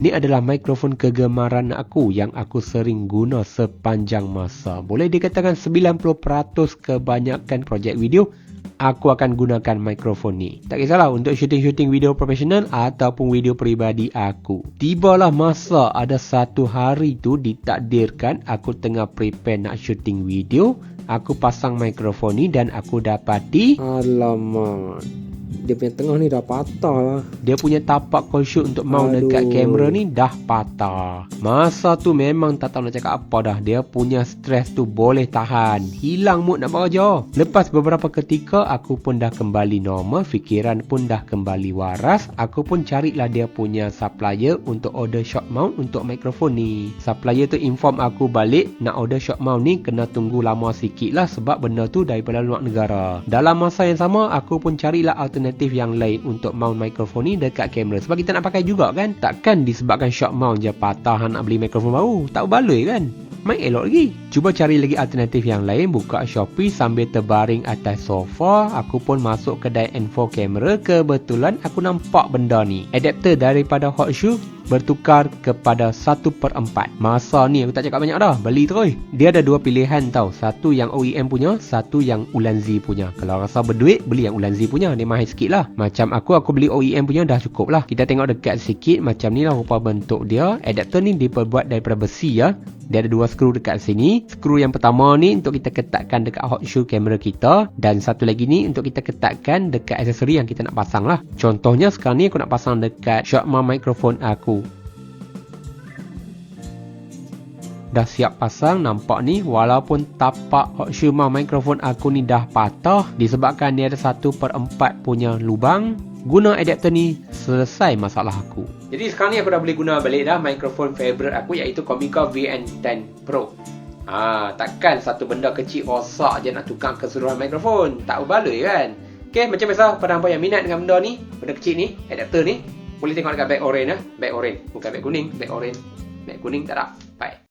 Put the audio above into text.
Ini adalah mikrofon kegemaran aku yang aku sering guna sepanjang masa. Boleh dikatakan 90% kebanyakan projek video aku akan gunakan mikrofon ni. Tak kisahlah untuk syuting-syuting video profesional ataupun video peribadi aku. Tibalah masa ada satu hari tu ditakdirkan aku tengah prepare nak syuting video. Aku pasang mikrofon ni dan aku dapati Alamak. Dia punya tengah ni dah patah lah. dia punya tapak call shoot untuk mount dekat Aduh. kamera ni dah patah. Masa tu memang tak tahu nak cakap apa dah. Dia punya stres tu boleh tahan. Hilang mood nak bekerja. Lepas beberapa ketika aku pun dah kembali normal. Fikiran pun dah kembali waras. Aku pun carilah dia punya supplier untuk order shock mount untuk mikrofon ni. Supplier tu inform aku balik nak order shock mount ni kena tunggu lama sikit lah sebab benda tu daripada luar negara. Dalam masa yang sama aku pun carilah alternatif yang lain untuk mount mikrofon ni dekat kamera sebab kita nak pakai juga kan. Takkan disebabkan shock mount je patah hang nak beli mikrofon baru. Tak baloi kan? Main elok lagi. Cuba cari lagi alternatif yang lain. Buka Shopee sambil terbaring atas sofa. Aku pun masuk kedai N4 kamera. Kebetulan aku nampak benda ni. Adapter daripada Hot Shoe bertukar kepada 1 per 4. Masa ni aku tak cakap banyak dah. Beli terus. Dia ada dua pilihan tau. Satu yang OEM punya. Satu yang Ulanzi punya. Kalau rasa berduit, beli yang Ulanzi punya. Dia mahal sikit lah. Macam aku, aku beli OEM punya dah cukup lah. Kita tengok dekat sikit. Macam ni lah rupa bentuk dia. Adapter ni diperbuat daripada besi ya. Dia ada dua skru dekat sini. Skru yang pertama ni untuk kita ketatkan dekat hot shoe kamera kita. Dan satu lagi ni untuk kita ketatkan dekat aksesori yang kita nak pasang lah. Contohnya sekarang ni aku nak pasang dekat mount microphone aku. Dah siap pasang nampak ni walaupun tapak mount microphone aku ni dah patah disebabkan dia ada 1 per 4 punya lubang guna adapter ni selesai masalah aku. Jadi sekarang ni aku dah boleh guna balik dah mikrofon favorite aku iaitu Comica VN10 Pro. Ah, takkan satu benda kecil rosak je nak tukar keseluruhan mikrofon. Tak berbaloi kan? Okay, macam biasa pada hangpa yang minat dengan benda ni, benda kecil ni, adapter ni, boleh tengok dekat bag orange ya. Bag orange, bukan bag kuning, bag orange. Bag kuning tak ada. Bye.